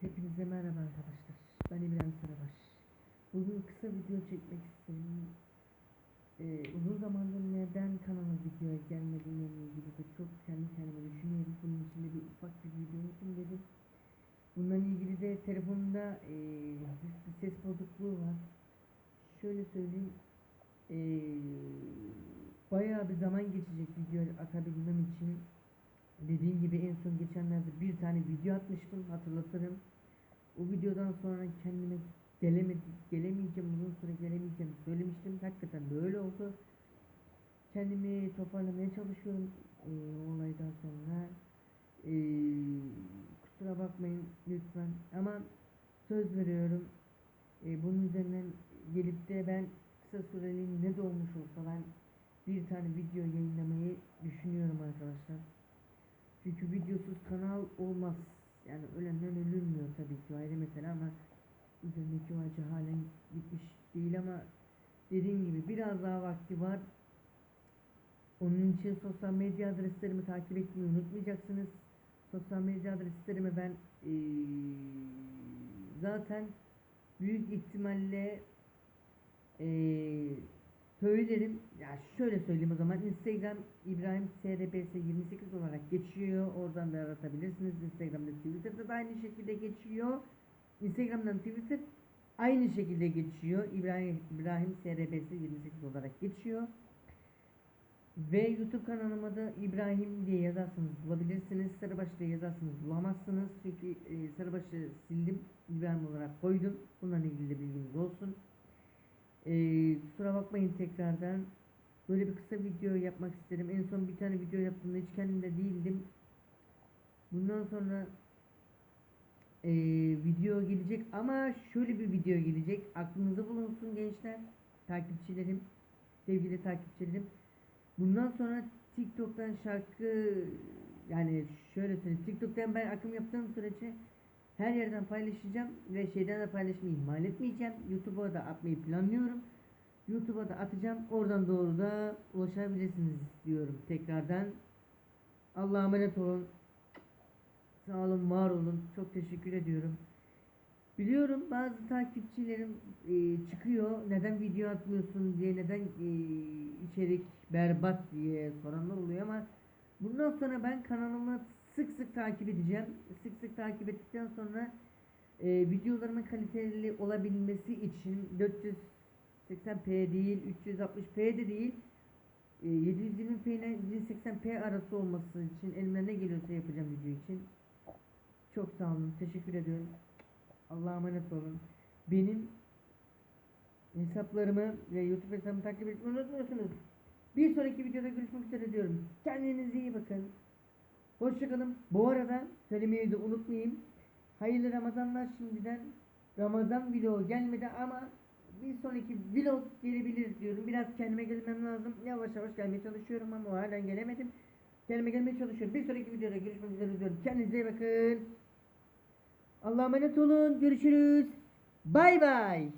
Hepinize merhaba arkadaşlar. Ben İbrahim Karabaş. Bugün kısa video çekmek istedim. Ee, uzun zamandır neden kanala video gelmediğine ilgili de çok kendi kendime düşünüyorum. Bunun için de bir ufak bir video yapayım dedim. Bununla ilgili de telefonumda ee, hafif bir ses bozukluğu var. Şöyle söyleyeyim. Ee, bayağı bir zaman geçecek video atabilmem için. Gibi en son geçenlerde bir tane video atmıştım hatırlatırım. O videodan sonra kendime gelemedim, gelemeyeceğim, uzun süre gelemeyeceğim söylemiştim. Hakikaten böyle oldu. Kendimi toparlamaya çalışıyorum o olaydan sonra. Eee, kusura bakmayın lütfen ama söz veriyorum. Eee, bunun üzerinden gelip de ben kısa süreli ne de olmuş olsa ben bir tane video yayınlamayı düşünüyorum arkadaşlar. Çünkü videosuz kanal olmaz. Yani ölenden ölünmüyor tabii ki ayrı mesele ama üzerindeki o acı halen gitmiş değil ama dediğim gibi biraz daha vakti var. Onun için sosyal medya adreslerimi takip etmeyi unutmayacaksınız. Sosyal medya adreslerimi ben eee, zaten büyük ihtimalle eee söylerim. Ya şöyle söyleyeyim o zaman. Instagram İbrahim SRBS 28 olarak geçiyor. Oradan da aratabilirsiniz. Instagram'da Twitter'da da aynı şekilde geçiyor. Instagram'dan Twitter aynı şekilde geçiyor. İbrahim İbrahim SRBS 28 olarak geçiyor. Ve YouTube kanalıma da İbrahim diye yazarsanız bulabilirsiniz. Sarıbaş diye yazarsanız bulamazsınız. Çünkü e, Sarıbaş'ı sildim. İbrahim olarak koydum. Bununla ilgili de bilginiz olsun. Ee, kusura bakmayın tekrardan. Böyle bir kısa video yapmak istedim. En son bir tane video yaptığımda hiç kendimde değildim. Bundan sonra ee, video gelecek ama şöyle bir video gelecek. Aklınızda bulunsun gençler, takipçilerim, sevgili takipçilerim. Bundan sonra TikTok'tan şarkı yani şöyle söyleyeyim. TikTok'tan ben akım yaptığım sürece her yerden paylaşacağım ve şeyden de paylaşmayı ihmal etmeyeceğim. YouTube'a da atmayı planlıyorum. YouTube'a da atacağım. Oradan doğru da ulaşabilirsiniz diyorum tekrardan. Allah'a emanet olun. Sağ olun, var olun. Çok teşekkür ediyorum. Biliyorum bazı takipçilerim e, çıkıyor. Neden video atmıyorsun diye, neden e, içerik berbat diye soranlar oluyor ama bundan sonra ben kanalımı sık sık takip edeceğim. Sık sık takip ettikten sonra e, videolarımın kaliteli olabilmesi için 480p değil, 360p de değil, e, 720p ile 1080p arası olması için elimden ne geliyorsa yapacağım video için. Çok sağ olun. Teşekkür ediyorum. Allah'a emanet olun. Benim hesaplarımı ve YouTube hesabımı takip etmeyi unutmuyorsunuz. Bir sonraki videoda görüşmek üzere diyorum. Kendinize iyi bakın. Hoşçakalın. Bu arada söylemeyi de unutmayayım. Hayırlı Ramazanlar şimdiden. Ramazan vlogu gelmedi ama bir sonraki vlog gelebilir diyorum. Biraz kendime gelmem lazım. Yavaş yavaş gelmeye çalışıyorum ama halen gelemedim. Kendime gelmeye çalışıyorum. Bir sonraki videoda görüşmek üzere diyorum. Kendinize iyi bakın. Allah'a emanet olun. Görüşürüz. Bay bay.